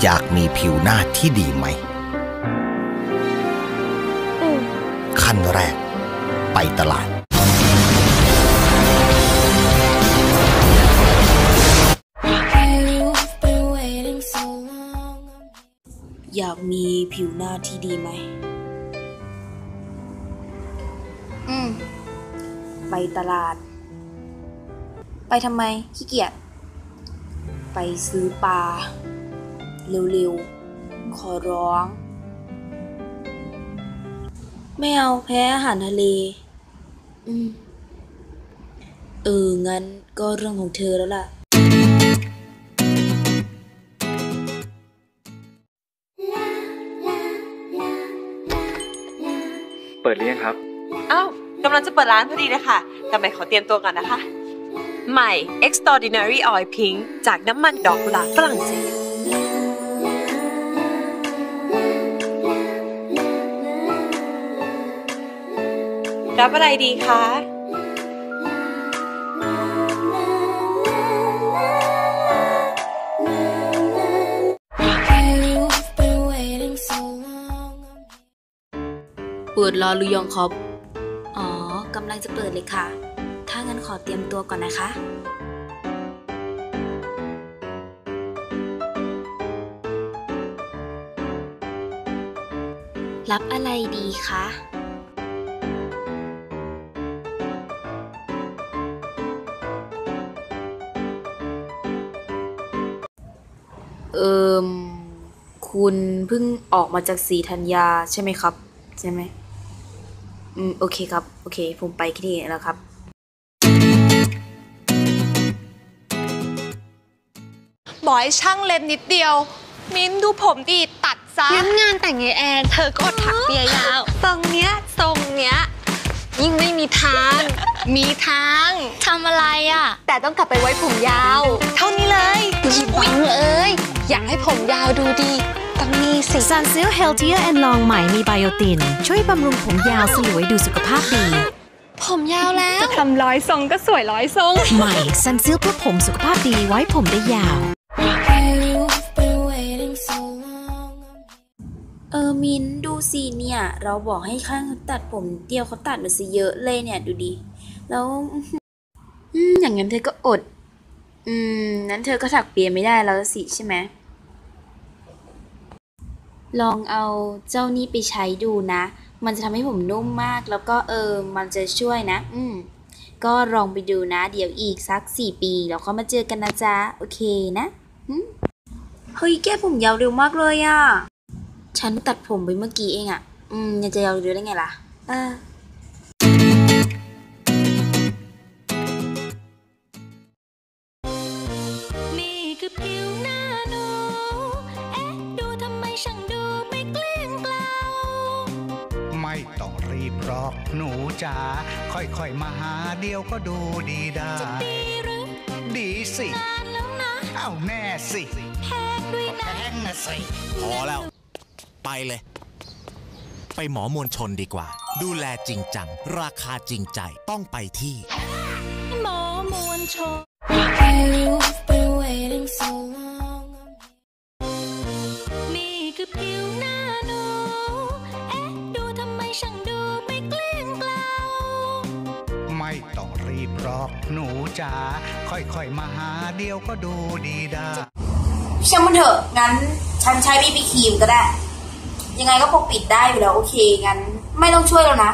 อยากมีผิวหน้าที่ดีไหม ขั้นแรก ไปตลาด อยากมีผิวหน้าที่ดีไหม อืม ไปตลาด ไปทำไมขี้เกียจ ไปซื้อปลา เร็วๆ ขอร้อง ไม่เอาแพ้อาหารทะเล อืม เออ งั้นก็เรื่องของเธอแล้วล่ะ เปิดหรือยังครับ อ้าวกำลังจะเปิดร้านพอดีเลยค่ะ แต่ใหม่ขอเตรียมตัวก่อนนะคะ ใหม่ Extraordinary Oil Pink จากน้ำมันดอกกุหลาบฝรั่งเศส รับอะไรดีคะเปิดรอหรือยังครับ อ๋อ กำลังจะเปิดเลยค่ะ ถ้างั้นขอเตรียมตัวก่อนนะคะ รับอะไรดีคะ เอิมคุณเพิ่งออกมาจากสีธัญญาใช่ไหมครับ ใช่ไหมอืมโอเคครับ โอเค ผมไปที่นี่แล้วครับ บอกให้ช่างเล็บนิดเดียว มิ้นดูผมดีตัดซะ งั้นงานแต่งยายแอนเธอก็อดถักเปียยาวทรงเนี้ยทรงเนี้ย ยิ่งไม่มีทาง มีทางทำอะไรอะ แต่ต้องกลับไปไว้ผมยาว เท่านี้เลย หยิบบังเอ้ย อยากให้ผมยาวดูดี ต้องมีสิซันซิล Healthier and Long ใหม่มีไบโอติน ช่วยบำรุงผมยาวสลวยดูสุขภาพดี ผมยาวแล้ว จะทำร้อยทรงก็สวยร้อยทรง ใหม่ซันซิลเพื่อผมสุขภาพดีไว้ผมได้ยาว เออมินดูสิเนี่ย เราบอกให้ข้างเขาตัดผมเดียวเขาตัดมาซะเยอะเลยเนี่ยดูดิ แล้วอืมอย่างนั้นเธอก็อด อืมนั้นเธอก็ถักเปียไม่ได้แล้วสิใช่ไหม ลองเอาเจ้านี่ไปใช้ดูนะ มันจะทำให้ผมนุ่มมาก แล้วก็เออ มันจะช่วยนะ อืม ก็ลองไปดูนะ เดี๋ยวอีกสักสี่ปีเราก็มาเจอกันนะจ๊ะ โอเคนะเฮ้ยแก้ผมยาวเร็วมากเลยอะฉันตัดผมไปเมื่อกี้เองอะอืมยังจะยาวเร็วได้ไงล่ะ เออนี่คือผิวหน้า บหรอกหนูจ๋าค่อยๆมาหาเดียวก็ดูดีได้ดีหรือดีสินานแล้วนะเอาแน่สิแพงด้วยแพนะงนะสิพอแล้ว ไปเลย ไปหมอมวลชนดีกว่า ดูแลจริงจัง ราคาจริงใจต้องไปที่ หมอมวลชนนี่คือผิวหน้า รีบหรอกหนูจ๋าค่อยๆมาหาเดียวก็ดูดีได้ ช่างมันเถอะ งั้น ฉันใช้บีบีครีมก็ได้ ยังไงก็ปกปิดได้อยู่แล้ว โอเค งั้น ไม่ต้องช่วยแล้วนะ